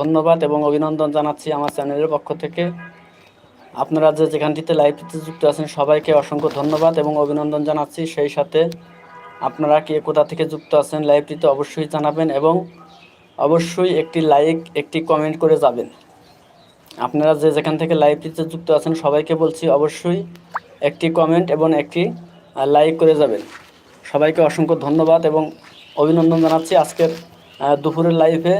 ধন্যবাদ এবং অভিনন্দন জানাচ্ছি আমার চ্যানেলের পক্ষ থেকে। আপনারা যে যেখানটিতে লাইভটিতে যুক্ত আছেন, সবাইকে অসংখ্য ধন্যবাদ এবং অভিনন্দন জানাচ্ছি। সেই সাথে আপনারা কে কোথা থেকে যুক্ত আছেন লাইভটিতে অবশ্যই জানাবেন এবং অবশ্যই একটি লাইক একটি কমেন্ট করে যাবেন। আপনারা যে যেখান থেকে লাইভটিতে যুক্ত আছেন, সবাইকে বলছি অবশ্যই একটি কমেন্ট এবং একটি লাইক করে যাবেন। সবাইকে অসংখ্য ধন্যবাদ এবং অভিনন্দন জানাচ্ছি। আজকের দুপুরের লাইভে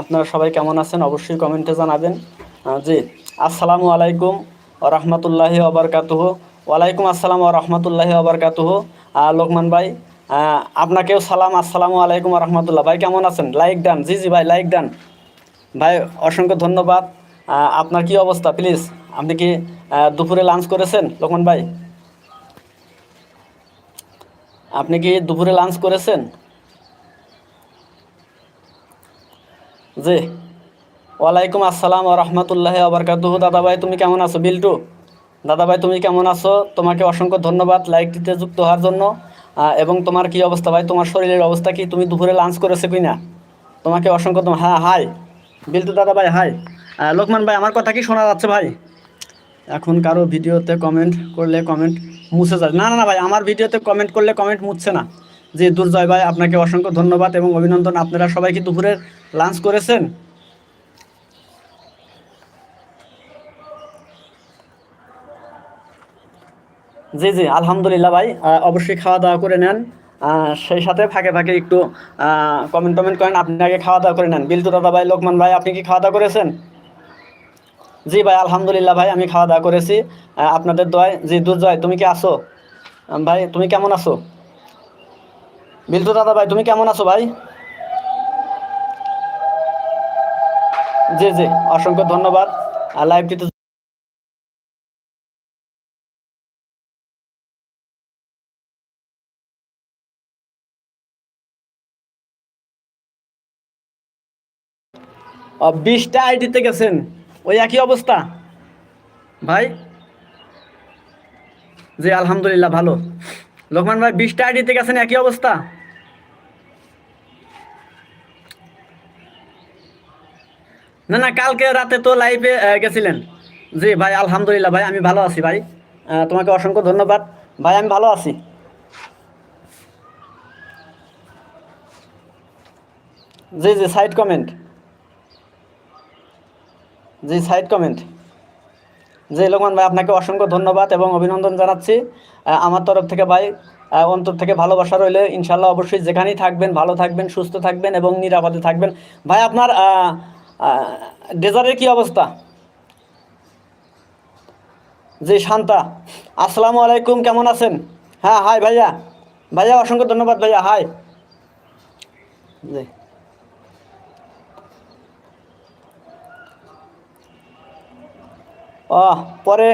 আপনারা সবাই কেমন আছেন? অবশ্যই কমেন্টে জানাবেন। জি, আসসালামু আলাইকুম রহমতুল্লাহি ওবরকাতুহ ওয়ালাইকুম আসসালাম রহমতুল্লাহি ওবরকাতুহ লোকমান ভাই আপনাকেও সালাম। আসসালামু আলাইকুম রহমতুল্লাহ। ভাই, কেমন আছেন? লাইক ডান জি জি, ভাই, লাইক ডান ভাই, অসংখ্য ধন্যবাদ। আপনার কি অবস্থা? প্লিজ, আপনি কি দুপুরে লাঞ্চ করেছেন? লোকমান ভাই, আপনি কি দুপুরে লাঞ্চ করেছেন? জি। ওয়ালাইকুম আসসালাম রহমতুল্লাহ আবরকাতুহ দাদা ভাই, তুমি কেমন আছো? বিল্টু। দাদা ভাই, তুমি কেমন আছো? তোমাকে অসংখ্য ধন্যবাদ লাইকটিতে যুক্ত হওয়ার জন্য। এবং তোমার কি অবস্থা ভাই? তোমার শরীরের অবস্থা কি? তুমি দুপুরে লাঞ্চ করেছ কি না তোমাকে অসংখ্য হ্যাঁ হাই বিল্টু দাদা ভাই হাই লোকমান ভাই, আমার কথা কি শোনা যাচ্ছে ভাই? এখন কারও ভিডিওতে কমেন্ট করলে কমেন্ট মুছে যায়। না না না ভাই, আমার ভিডিওতে কমেন্ট করলে কমেন্ট মুছছে না। জি, দুর্জয় ভাই, আপনাকে অসংখ্য ধন্যবাদ এবং অভিনন্দন। আপনারা সবাই কি দুপুরে লাঞ্চ করেছেন? জি জি, আলহামদুলিল্লাহ ভাই। অবশ্যই খাওয়া দাওয়া করে নেন। সেই সাথে ফাঁকে ফাঁকে একটু কমেন্ট টমেন্ট করেন। আপনি আগে খাওয়া দাওয়া করে নেন। বিলতু দাদা ভাই, লোকমান ভাই, আপনি কি খাওয়া দাওয়া করেছেন? জি ভাই, আলহামদুলিল্লাহ ভাই, আমি খাওয়া দাওয়া করেছি। আপনাদের দোয়ায়, জি দুর্জয় তুমি কি আসো ভাই, তুমি কেমন আছো? বিলতু দাদা ভাই, তুমি কেমন আছো ভাই? জি জি, অসংখ্য ধন্যবাদ। লাইভটিতে বিশটা আইডিতে গেছেন। ওই একই অবস্থা? ভাই? জি, আলহামদুলিল্লাহ, ভালো। লোকমান ভাই, বিশটা আইডিতে গেছেন, একই অবস্থা? না না, কালকে রাতে তো লাইভে গেছিলেন। জি, ভাই, আলহামদুলিল্লাহ, ভাই, আমি ভালো আছি, ভাই। তোমাকে অসংখ্য ধন্যবাদ। ভাই, আমি ভালো আছি। জি জি সাইড কমেন্ট জি সাইড কমেন্ট জি, লোকমান ভাই, আপনাকে অসংখ্য ধন্যবাদ এবং অভিনন্দন জানাচ্ছি। আমার তরফ থেকে, ভাই অন্তর থেকে ভালোবাসা রইলে ইনশাল্লাহ অবশ্যই যেখানেই থাকবেন, ভালো থাকবেন, সুস্থ থাকবেন এবং নিরাপদে থাকবেন। ভাই, আপনার ডেজার্টের কি অবস্থা? জি শান্তা, আসসালামু আলাইকুম, কেমন আছেন? হ্যাঁ হাই ভাইয়া। ভাইয়া, অসংখ্য ধন্যবাদ ভাইয়া হাই জি ও পরে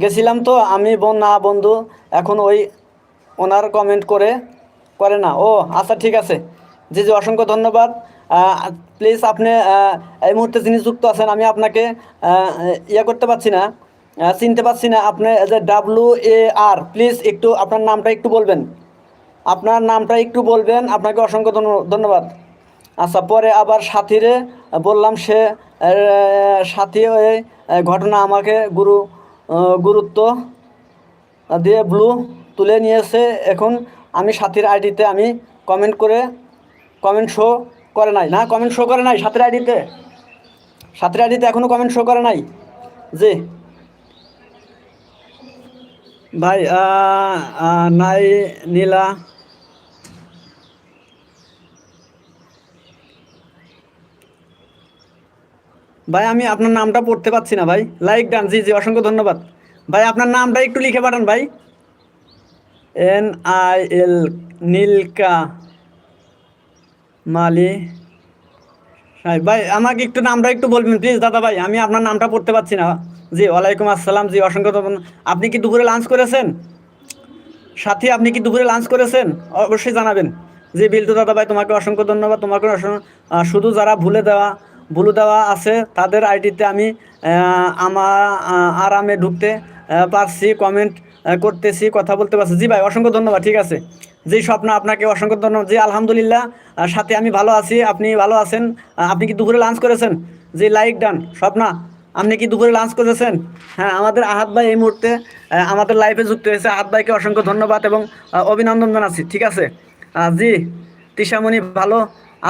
গেছিলাম তো, আমি বোন, না বন্ধু, এখন ওই ওনার কমেন্ট করে করে না। ও আচ্ছা ঠিক আছে। জি জি, অসংখ্য ধন্যবাদ। প্লিজ আপনি এই মুহূর্তে যিনি যুক্ত আছেন, আমি আপনাকে ইয়ে করতে পারছি না চিনতে পারছি না। আপনি যে ডাব্লু এ আর প্লিজ একটু আপনার নামটা একটু বলবেন। আপনার নামটা একটু বলবেন, আপনাকে অসংখ্য ধন্য- ধন্যবাদ। আচ্ছা পরে আবার সাথীরে বললাম সে সাথী হয়ে ঘটনা আমাকে গুরু গুরুত্ব দিয়ে ব্লু তুলে নিয়েছে। এখন আমি সাথীর আইডিতে আমি কমেন্ট করে কমেন্ট শো করে নাই, না কমেন্ট শো করে নাই সাতের আইডিতে সাথীর আইডিতে এখনও কমেন্ট শো করে নাই? জি। ভাই নাই, নীলা। ভাই, আমি আপনার নামটা পড়তে পারছি না ভাই। লাইক ডান, জি জি, অসংখ্য ধন্যবাদ। ভাই, আপনার নামটা একটু লিখে পাঠান ভাই। এন আই এল নীলকা। মালি। ভাই আমাকে একটু নামটা একটু বলবেন প্লিজ দাদা ভাই, আমি আপনার নামটা পড়তে পারছি না। জি, ওয়ালাইকুম আসসালাম, জি, অসংখ্য আপনি কি দুপুরে লাঞ্চ করেছেন? সাথী, আপনি কি দুপুরে লাঞ্চ করেছেন? অবশ্যই জানাবেন। জি বিল্টু দাদা ভাই, তোমাকে অসংখ্য ধন্যবাদ, তোমাকে শুধু যারা ভুলে দেওয়া ভুলে দেওয়া আছে, তাদের আইডিতে আমি আমার আরামে ঢুকতে পারছি কমেন্ট করতেছি, কথা বলতে পারছি। জি ভাই, অসংখ্য ধন্যবাদ, ঠিক আছে। জি স্বপ্ন আপনাকে অসংখ্য ধন্যবাদ জি আলহামদুলিল্লাহ সাথে আমি ভালো আছি, আপনি ভালো আছেন আপনি কি দুপুরে লাঞ্চ করেছেন? জি লাইক ডান স্বপ্না, আপনি কি দুপুরে লাঞ্চ করেছেন? হ্যাঁ আমাদের আহাত ভাই এই মুহূর্তে আমাদের লাইফে যুক্ত হয়েছে। আহাত ভাইকে অসংখ্য ধন্যবাদ এবং অভিনন্দন জানাচ্ছি, ঠিক আছে? জি তিশামণি ভালো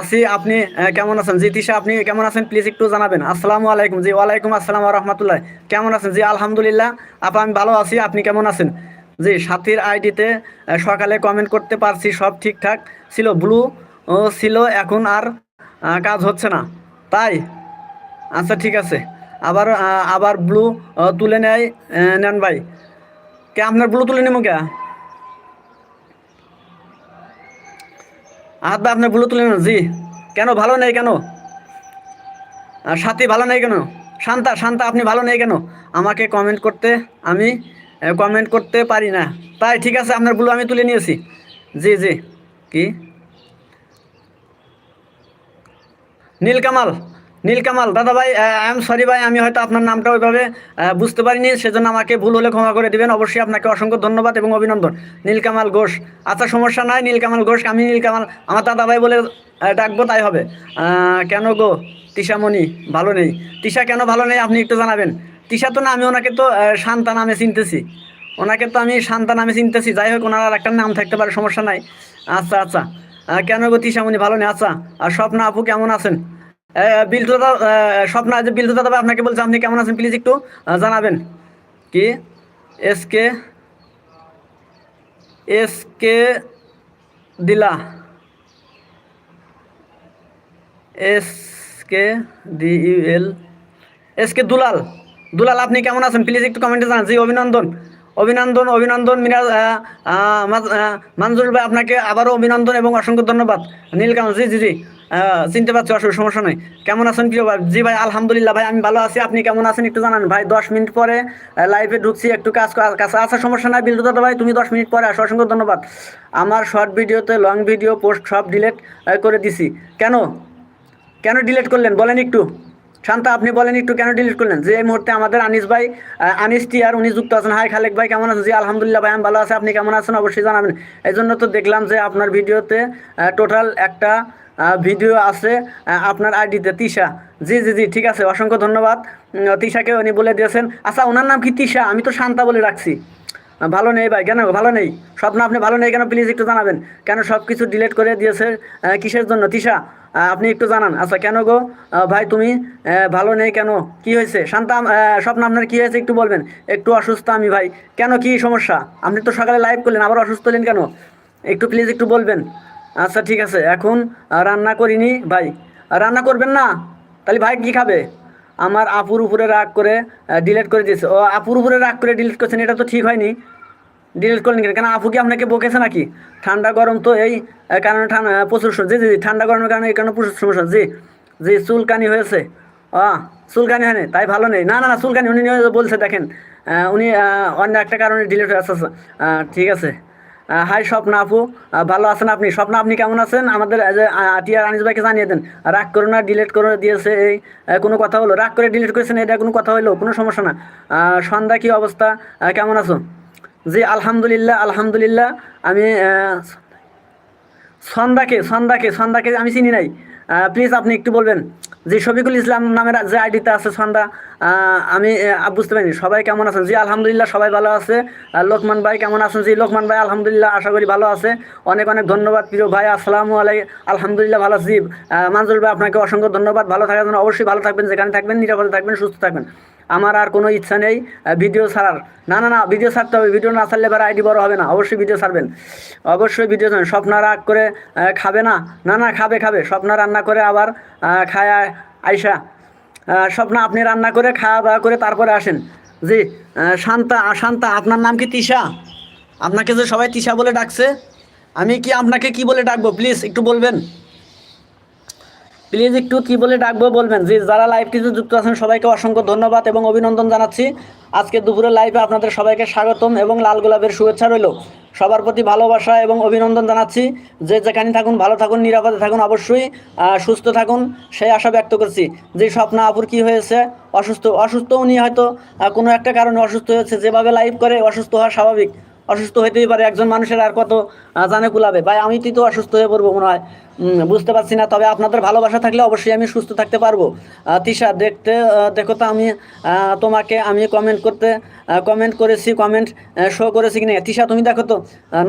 আছি, আপনি কেমন আছেন? জি, তিশা, আপনি কেমন আছেন? প্লিজ একটু জানাবেন। আসসালামু আলাইকুম। জি, ওয়ালাইকুম আসসালাম রহমতুল্লাহ। কেমন আছেন? জি, আলহামদুলিল্লাহ, আপা, আমি ভালো আছি, আপনি কেমন আছেন? জি সাথীর আইডিতে সকালে কমেন্ট করতে পারছি, সব ঠিকঠাক ছিল ব্লু ছিল, এখন আর কাজ হচ্ছে না। তাই? আচ্ছা ঠিক আছে। আবার আবার ব্লু তুলে নেয় নেন ভাই। কে, আপনার ব্লু তুলে নেব কে? আহাত আপনার ব্লু তুলে নেন, জি। কেন, ভালো নেই কেন? সাথী ভালো নেই কেন? শান্তা শান্তা, আপনি ভালো নেই কেন? আমাকে কমেন্ট করতে, আমি কমেন্ট করতে পারি না। তাই ঠিক আছে, আপনার ব্লু আমি তুলে নিয়েছি। জি জি। কি? নীলকামাল নীলকামাল। দাদা ভাই আই এম সরি ভাই, আমি হয়তো আপনার নামটা ওইভাবে বুঝতে পারিনি, সেজন্য আমাকে ভুল হলে ক্ষমা করে দিবেন। অবশ্যই আপনাকে অসংখ্য ধন্যবাদ এবং অভিনন্দন। নীলকামাল ঘোষ। আচ্ছা সমস্যা নাই, নীলকামাল ঘোষ, আমি নীলকামাল, আমার দাদা ভাই বলে ডাকবো, তাই হবে। কেন গো? তিশামণি, ভালো নেই। তিশা, কেন ভালো নেই? আপনি একটু জানাবেন। তিশা তো না আমি ওনাকে তো শান্তা নামে চিনতেছি। ওনাকে তো আমি শান্তা নামে চিনতেছি। যাই হোক, ওনার আর একটা নাম থাকতে পারে, সমস্যা নাই। আচ্ছা আচ্ছা। কেন গো তিশামণি ভালো নেই? আচ্ছা আর স্বপ্না আপু কেমন আছেন? বিল্টু দাদা স্বপ্ন যে বিল্টু দাদা আপনাকে বলছে, আপনি কেমন আছেন? প্লিজ একটু জানাবেন। কি? এস কে এস কে দিলা। S K D U L, S K Dulal. Dulal, আপনি কেমন আছেন? প্লিজ একটু কমেন্টে জানান। জি, অভিনন্দন। অভিনন্দন অভিনন্দন, মিরাজ মানজুর ভাই, আপনাকে আবারও অভিনন্দন এবং অসংখ্য ধন্যবাদ। নীলকান্ত জি জি জি। চিনতে পারছি অসুবিধা সমস্যা নেই। কেমন আছেন প্রিয় ভাই? জি ভাই, আলহামদুলিল্লাহ ভাই, আমি ভালো আছি। আপনি কেমন আছেন একটু জানান। ভাই, দশ মিনিট পরে লাইভে ঢুকছি, একটু কাজ কাছে আসার সমস্যা নাই। বিলু দাদা ভাই, তুমি দশ মিনিট পরে আসো। অসংখ্য ধন্যবাদ। আমার শর্ট ভিডিওতে লং ভিডিও পোস্ট সব ডিলেট করে দিছি। কেন? কেন ডিলেট করলেন? বলেন একটু। শান্তা, আপনি বলেন একটু কেন ডিলিট করলেন? যে এই মুহূর্তে আমাদের আনিস ভাই আনিস টিয়ার উনি যুক্ত আছেন। হাই খালেক ভাই, কেমন আছেন? জি, আলহামদুলিল্লাহ ভাই, আমি ভালো আছে। আপনি কেমন আছেন? অবশ্যই জানাবেন। এই জন্য তো দেখলাম যে আপনার ভিডিওতে টোটাল একটা ভিডিও আছে আপনার আইডিতে তিশা। জি জি জি, ঠিক আছে, অসংখ্য ধন্যবাদ। তিশাকে উনি বলে দিয়েছেন। আচ্ছা ওনার নাম কি তিশা? আমি তো শান্তা বলে রাখছি। ভালো নেই ভাই, কেন? ভালো নেই। স্বপ্ন আপনি ভালো নেই কেন? প্লিজ একটু জানাবেন। কেন সব কিছু ডিলিট করে দিয়েছে কিসের জন্য? তিশা আপনি একটু জানান। আচ্ছা কেন গো? ভাই, তুমি ভালো নেই কেন? কি হয়েছে? শান্তা স্বপ্ন আপনার কি হয়েছে একটু বলবেন। একটু অসুস্থ আমি, ভাই। কেন কি সমস্যা? আপনি তো সকালে লাইভ করলেন, আবার অসুস্থ হলেন কেন? একটু প্লিজ একটু বলবেন। আচ্ছা ঠিক আছে। এখন রান্না করিনি, ভাই। রান্না করবেন না? তাহলে ভাই কি খাবে? আমার আপুর উপরে রাগ করে ডিলিট করে দিয়েছে। ও, আপুর উপরে রাগ করে ডিলিট করছেন, এটা তো ঠিক হয়নি। ডিলিট করলেন কেন আপু কি আপনাকে বকেছে নাকি? ঠান্ডা গরম তো এই কারণে ঠান্ডা প্রচুর জি জি ঠান্ডা গরমের কারণে এই কারণে প্রচুর সমস্যা। জি জি চুলকানি হয়েছে। ও চুলকানি হয়নি তাই ভালো নেই। না না না চুলকানি উনি বলছে দেখেন উনি অন্য একটা কারণে ডিলিট হয়ে আচ্ছা ঠিক আছে। হাই স্বপ্ন আপু ভালো আছেন আপনি? স্বপ্ন আপনি কেমন আছেন? আমাদের আহ, যে, আহ, টিয়ার আনিস ভাইকে জানিয়ে দেন। রাগ করো না ডিলিট করে দিয়েছে এই কোনো কথা হলো? রাগ করে ডিলিট করেছেন এটা কোনো কথা হলো? কোনো সমস্যা না। সন্ধ্যা কি অবস্থা? কেমন আছো? জি আলহামদুলিল্লাহ আলহামদুলিল্লাহ, আমি সন্ধ্যাকে সন্ধ্যাকে সন্ধ্যাকে আমি চিনি নাই। প্লিজ আপনি একটু বলবেন, যে শফিকুল ইসলাম নামের যে আইডিতে আছে সন্ধ্যা আমি বুঝতে পারিনি। সবাই কেমন আছেন? জি, আলহামদুলিল্লাহ, সবাই ভালো আছে। লোকমান ভাই কেমন আছেন? জি, লোকমান ভাই, আলহামদুলিল্লাহ, আশা করি ভালো আছে। অনেক অনেক ধন্যবাদ, প্রিয় ভাই। আসসালামু আলাই, আলহামদুলিল্লাহ, ভালো আছি। মানজুর ভাই, আপনাকে অসংখ্য ধন্যবাদ। ভালো থাকার জন্য অবশ্যই ভালো থাকবেন, যেখানে থাকবেন, নিরাপদে থাকবেন, সুস্থ থাকবেন। আমার আর কোনো ইচ্ছা নেই ভিডিও ছাড়ার। না না না ভিডিও ছাড়তে হবে ভিডিও না ছাড়লে এবার আইডি বড় হবে না, অবশ্যই ভিডিও ছাড়বেন। অবশ্যই ভিডিও ছাড়বেন। স্বপ্ন রাগ করে খাবে না না না, খাবে খাবে। স্বপ্ন রান্না করে আবার খায় আ- আইসা স্বপ্ন, আপনি রান্না করে, খাওয়া দাওয়া করে তারপরে আসেন। জি শান্তা শান্তা, আপনার নাম কি তিশা? আপনাকে যে সবাই তিশা বলে ডাকছে, আমি কি আপনাকে কি বলে ডাকবো? প্লিজ, একটু বলবেন। প্লিজ একটু কি বলে ডাকবো বলবেন? যে যারা লাইভটিতে যুক্ত আছেন, সবাইকে অসংখ্য ধন্যবাদ এবং অভিনন্দন জানাচ্ছি। আজকে দুপুরে লাইভে আপনাদের সবাইকে স্বাগতম এবং লাল গোলাপের শুভেচ্ছা রইল। সবার প্রতি ভালোবাসা এবং অভিনন্দন জানাচ্ছি। যে যেখানে থাকুন, ভালো থাকুন, নিরাপদে থাকুন অবশ্যই সুস্থ থাকুন, সেই আশা ব্যক্ত করছি। যে স্বপ্ন আপুর কি হয়েছে? অসুস্থ অসুস্থ উনি হয়তো কোনো একটা কারণে অসুস্থ হয়েছে। যেভাবে লাইভ করে, অসুস্থ হওয়া স্বাভাবিক। অসুস্থ হইতেই পারে, একজন মানুষের আর কত জানে কুলাবে। ভাই, আমি তো অসুস্থ হয়ে পড়ব মনে হয়। বুঝতে পারছি না, তবে আপনাদের ভালোবাসা থাকলে অবশ্যই আমি সুস্থ থাকতে পারব। তিশা, দেখতে দেখো তো আমি তোমাকে আমি কমেন্ট করতে কমেন্ট করেছি কমেন্ট শো করেছি কিনা। তিশা, তুমি দেখো তো।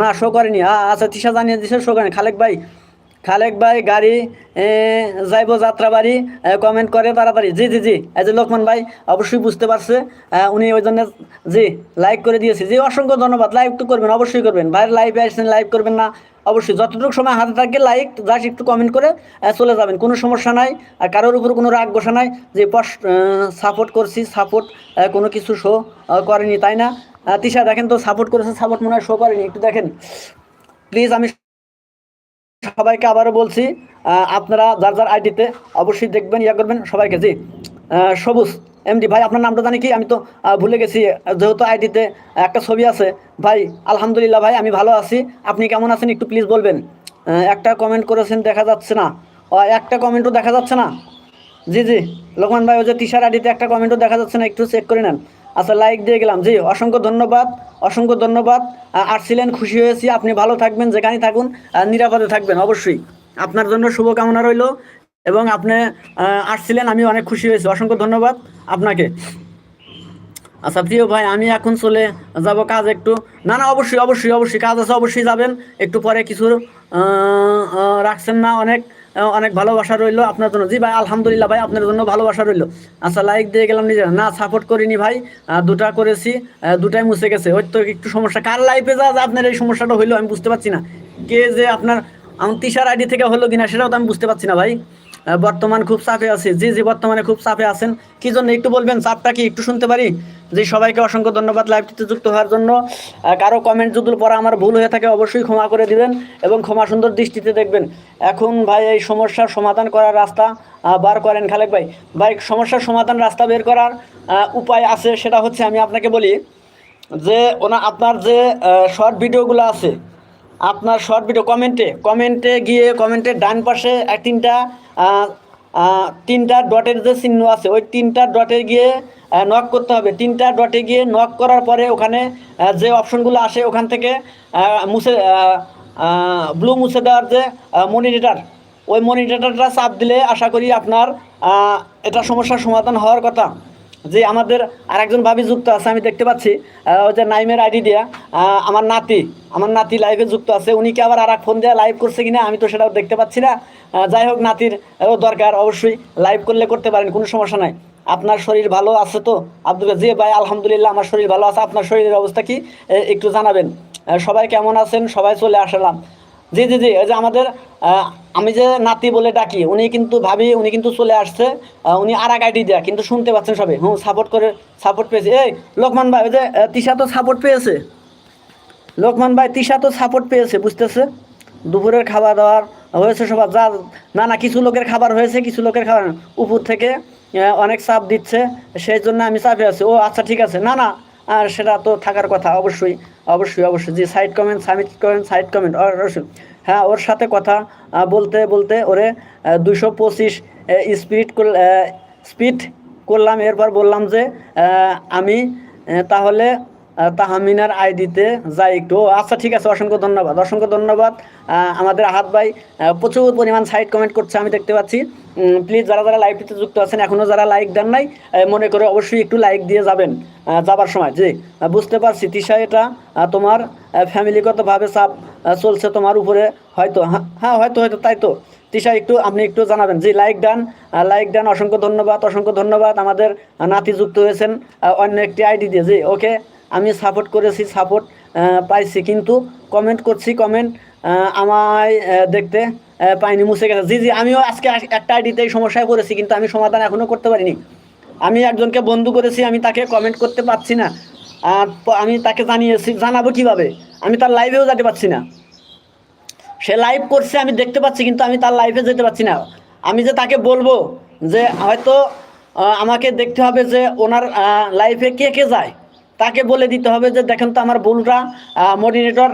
না শো করেনি। আচ্ছা তিশা জানিয়ে দিছে শো করেনি। খালেক ভাই খালেক ভাই, গাড়ি যাইবো যাত্রা বাড়ি কমেন্ট করে তাড়াতাড়ি। জি জি জি, এই যে লোকমান ভাই অবশ্যই বুঝতে পারছে উনি ওই জন্য, জি লাইক করে দিয়েছে। জি, অসংখ্য ধন্যবাদ। লাইক তো করবেন, অবশ্যই করবেন। ভাইয়ের লাইভে আসছেন লাইভ করবেন না, অবশ্যই। যতটুকু সময় হাতে থাকে লাইক জাস্ট একটু কমেন্ট করে চলে যাবেন। কোনো সমস্যা নাই, আর কারোর উপর কোনো রাগ বসা নাই, যে সাপোর্ট করছি সাপোর্ট কোনো কিছু শো করেনি, তাই না? তিশা, দেখেন তো সাপোর্ট করেছে সাপোর্ট মনে হয় শো করেনি। একটু দেখেন। প্লিজ আমি সবাইকে আবারও বলছি আপনারা যার যার আইডিতে অবশ্যই দেখবেন, ইয়া করবেন সবাইকে। জি সবুজ এমডি ভাই, আপনার নামটা জানি কি? আমি তো ভুলে গেছি। যেহেতু আইডিতে একটা ছবি আছে, ভাই, আলহামদুলিল্লাহ, ভাই, আমি ভালো আছি। আপনি কেমন আছেন একটু প্লিজ বলবেন? একটা কমেন্ট করেছেন, দেখা যাচ্ছে না। একটা কমেন্টও দেখা যাচ্ছে না? জি জি, লোকমান ভাই, ওই যে টিশার আইডিতে একটা কমেন্টও দেখা যাচ্ছে না, একটু চেক করে নেন। আচ্ছা লাইক দিয়ে গেলাম। জি, অসংখ্য ধন্যবাদ অসংখ্য ধন্যবাদ। আসছিলেন খুশি হয়েছি। আপনি ভালো থাকবেন, যেখানেই থাকুন নিরাপদে থাকবেন, অবশ্যই। আপনার জন্য শুভকামনা রইল এবং আপনি আসছিলেন আমি অনেক খুশি হয়েছি। অসংখ্য ধন্যবাদ আপনাকে। আচ্ছা প্রিয় ভাই, আমি এখন চলে যাব কাজ একটু। না না, অবশ্যই অবশ্যই অবশ্যই, কাজ আছে, অবশ্যই যাবেন। একটু পরে কিছু রাখছেন না অনেক। অনেক ভালোবাসা রইল আপনার জন্য। জি ভাই, আলহামদুলিল্লাহ ভাই, আপনার জন্য ভালোবাসা রইল। আচ্ছা লাইক দিয়ে গেলাম নিজের। না সাপোর্ট করিনি ভাই। দুটা করেছি দুটাই মুছে গেছে। ওই তো একটু সমস্যা। কার লাইফে যা আপনার এই সমস্যাটা হইল আমি বুঝতে পারছি না। কে যে আপনার, আমার তিসার আইডি থেকে হলো কিনা, সেটাও তো আমি বুঝতে পারছি না ভাই। বর্তমান খুব চাপে আছে। জি জি, বর্তমানে খুব চাপে আছেন। কি জন্য একটু বলবেন, চাপটা কি একটু শুনতে পারি? যে সবাইকে অসংখ্য ধন্যবাদ লাইভটিতে যুক্ত হওয়ার জন্য। কারও কমেন্ট যদি পরে আমার ভুল হয়ে থাকে, অবশ্যই ক্ষমা করে দিবেন এবং ক্ষমা সুন্দর দৃষ্টিতে দেখবেন। এখন ভাই, এই সমস্যার সমাধান করার রাস্তা বার করেন খালেক ভাই। ভাই, সমস্যার সমাধান রাস্তা বের করার উপায় আছে, সেটা হচ্ছে আমি আপনাকে বলি যে, ওনা আপনার যে শর্ট ভিডিওগুলো আছে আপনার শর্ট ভিডিও কমেন্টে কমেন্টে গিয়ে কমেন্টের ডান পাশে এক তিনটা তিনটা ডটের যে চিহ্ন আছে, ওই তিনটা ডটে গিয়ে নক করতে হবে। তিনটা ডটে গিয়ে নক করার পরে ওখানে যে অপশনগুলো আসে ওখান থেকে মুছে ব্লু মুছে দেওয়ার যে মনিটর ওই মনিটরটা চাপ দিলে আশা করি আপনার এটা সমস্যার সমাধান হওয়ার কথা। যে আমাদের আরেকজন ভাবি যুক্ত আছে, আমি দেখতে পাচ্ছি ওই যে নাইমের আইডি দিয়া আমার নাতি আমার নাতি লাইভে যুক্ত আছে, উনি কি আবার আর এক ফোন দেওয়া লাইভ করছে কিনা আমি তো সেটাও দেখতে পাচ্ছি না। যাই হোক, নাতির দরকার, অবশ্যই লাইভ করলে করতে পারেন, কোনো সমস্যা নাই। আপনার শরীর ভালো আছে তো? আব্দুল জি ভাই, আলহামদুলিল্লাহ, আমার শরীর ভালো আছে। আপনার শরীরের অবস্থা কি? একটু জানাবেন। সবাই কেমন আছেন? সবাই চলে আসলাম। জি জি জি, এই যে আমাদের আমি যে নাতি বলে ডাকি, উনি কিন্তু ভাবি, উনি কিন্তু চলে আসছে উনি আর এক আইডি দেয়া, কিন্তু শুনতে পাচ্ছেন সবাই। হুম সাপোর্ট করে সাপোর্ট পেয়েছে। এই, লোকমান ভাই ওই যে তিশা তো সাপোর্ট পেয়েছে। লোকমান ভাই, তিশা তো সাপোর্ট পেয়েছে, বুঝতেছে? দুপুরের খাবার দাবার হয়েছে সবার, যা, না না, কিছু লোকের খাবার হয়েছে, কিছু লোকের খাবার, উপর থেকে অনেক চাপ দিচ্ছে, সেই জন্য আমি চাপে আছি। ও আচ্ছা ঠিক আছে। না না আর সেটা তো থাকার কথা, অবশ্যই অবশ্যই অবশ্যই। যে side comment submit comment side comment অবশ্যই। হ্যাঁ ওর সাথে কথা বলতে বলতে ওরে দুশো পঁচিশ স্পিড স্পিড করলাম। এরপর বললাম যে আমি তাহলে তাহমিনার আইডিতে যাই একটু। আচ্ছা ঠিক আছে অসংখ্য ধন্যবাদ অসংখ্য ধন্যবাদ। আমাদের আহাত ভাই প্রচুর পরিমাণ সাইড কমেন্ট করছে আমি দেখতে পাচ্ছি। প্লিজ যারা যারা লাইভটিতে যুক্ত আছেন এখনও যারা লাইক দেন নাই মনে করে অবশ্যই একটু লাইক দিয়ে যাবেন যাবার সময়। আহ, বুঝতে পারছি তিশা এটা তোমার ফ্যামিলিগতভাবে চাপ চলছে তোমার উপরে হয়তো হ্যাঁ হ্যাঁ হয়তো হয়তো তাই তো। তিশা একটু আপনি একটু জানাবেন। জি লাইক ডান লাইক ডান অসংখ্য ধন্যবাদ অসংখ্য ধন্যবাদ। আমাদের নাতি যুক্ত হয়েছেন অন্য একটি আইডি দিয়ে। জি ওকে আমি সাপোর্ট করেছি সাপোর্ট পাইছি। কিন্তু কমেন্ট করছি কমেন্ট আমায় দেখতে পাইনি, মুছে গেছে। জি জি, আমিও আজকে একটা আইডিতে এই সমস্যায় পড়েছি, কিন্তু আমি সমাধান এখনও করতে পারিনি। আমি একজনকে বন্ধু করেছি, আমি তাকে কমেন্ট করতে পারছি না। আমি তাকে জানিয়েছি, জানাব কীভাবে? আমি তার লাইভেও যেতে পারছি না। সে লাইভ করছে, আমি দেখতে পাচ্ছি, কিন্তু আমি তার লাইভে যেতে পারছি না। আমি যে তাকে বলব যে, হয়তো আমাকে দেখতে হবে যে, ওনার লাইফে কে কে যায়? তাকে বলে দিতে হবে যে, দেখেন তো আমার ব্লুটা মডিনেটর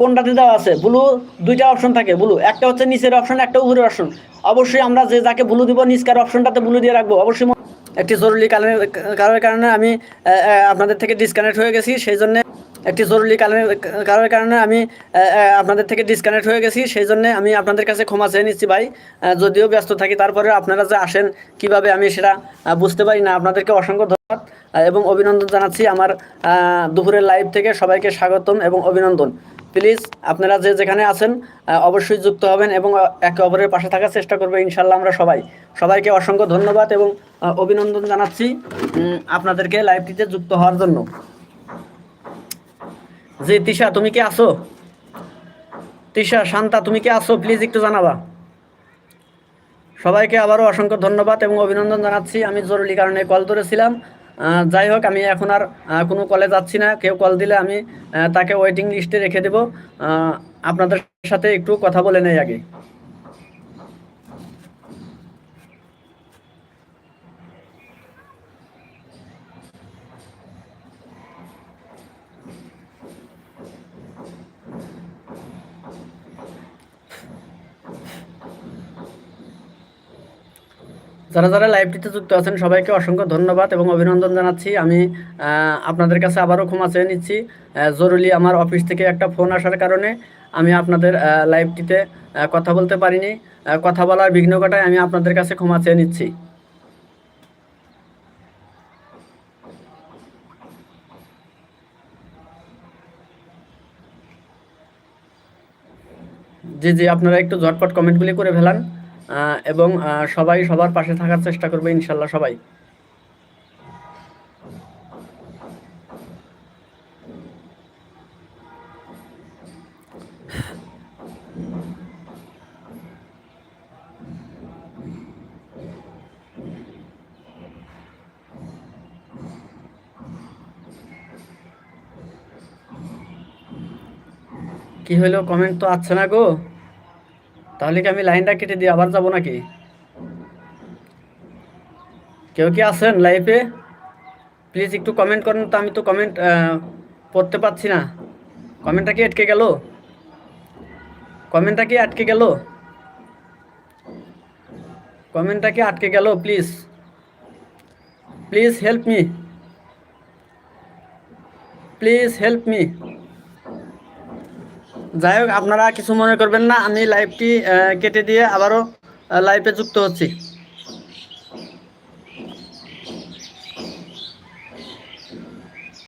কোনটাতে দেওয়া আছে? ব্লু দুইটা অপশন থাকে ব্লু একটা হচ্ছে নিচের অপশন একটা উপরের অপশন অবশ্যই আমরা যে যাকে ব্লু দিব, নিচকার অপশনটাতে ব্লু দিয়ে রাখব। অবশ্যই একটি জরুরি কারণের কারণের কারণে আমি আপনাদের থেকে ডিসকানেক্ট হয়ে গেছি। সেই জন্য একটি জরুরি কারণের কারোর কারণে আমি আপনাদের থেকে ডিসকানেক্ট হয়ে গেছি। সেই জন্য আমি আপনাদের কাছে ক্ষমা চেয়ে নিচ্ছি ভাই। যদিও ব্যস্ত থাকি তারপরে আপনারা যে আসেন, কীভাবে আমি সেটা বুঝতে পারি না। আপনাদেরকে অসংখ্য ধন্যবাদ। এবং অভিনন্দন জানাচ্ছি আমার দুপুরের লাইভ থেকে সবাইকে স্বাগতম এবং অভিনন্দন। প্লিজ আপনারা যে যেখানে আছেন অবশ্যই যুক্ত হবেন এবং একে অপরের পাশে থাকার চেষ্টা করব ইনশাল্লাহ আমরা সবাই। সবাইকে অসংখ্য ধন্যবাদ এবং অভিনন্দন জানাচ্ছি আপনাদেরকে লাইভটিতে যুক্ত হওয়ার জন্য। জি তিশা তুমি কি আছো? তিশা শান্তা তুমি কি আছো? প্লিজ একটু জানাবা। সবাইকে আবারও অসংখ্য ধন্যবাদ এবং অভিনন্দন জানাচ্ছি। আমি জরুরি কারণে কল ধরেছিলাম। আহ, যাই হোক, আমি এখন আর কোনো কলে যাচ্ছি না। কেউ কল দিলে আমি তাকে ওয়েটিং লিস্টে রেখে দেব। আপনাদের সাথে একটু কথা বলে নেই আগে। যারা যারা লাইভটিতে যুক্ত আছেন, সবাইকে অসংখ্য ধন্যবাদ এবং অভিনন্দন জানাচ্ছি। আমি আপনাদের কাছে আবারও ক্ষমা চেয়ে নিচ্ছি। জরুরি আমার অফিস থেকে একটা ফোন আসার কারণে আমি আপনাদের লাইভটিতে কথা বলতে পারিনি। কথা বলার বিঘ্ন ঘটায় আমি আপনাদের কাছে ক্ষমা চেয়ে নিচ্ছি। জি জি, আপনারা একটু ঝটপট কমেন্টগুলি করে ফেলান। এবং সবাই সবার পাশে থাকার চেষ্টা করবে ইনশাল্লাহ সবাই। কি হইল? কমেন্ট তো আছে না গো। তাহলে কি আমি লাইনটা কেটে দিয়ে আবার যাব নাকি? কেউ কি আছেন লাইফে? প্লিজ একটু কমেন্ট করেন তো, আমি তো কমেন্ট পড়তে পারছি না। কমেন্টটা কি আটকে গেল? কমেন্টটা কি আটকে গেল? কমেন্টটা কি আটকে গেল please please help me please help me যাই হোক, আপনারা কিছু মনে করবেন না, আমি লাইভটি কেটে দিয়ে আবারও লাইভে যুক্ত হচ্ছি।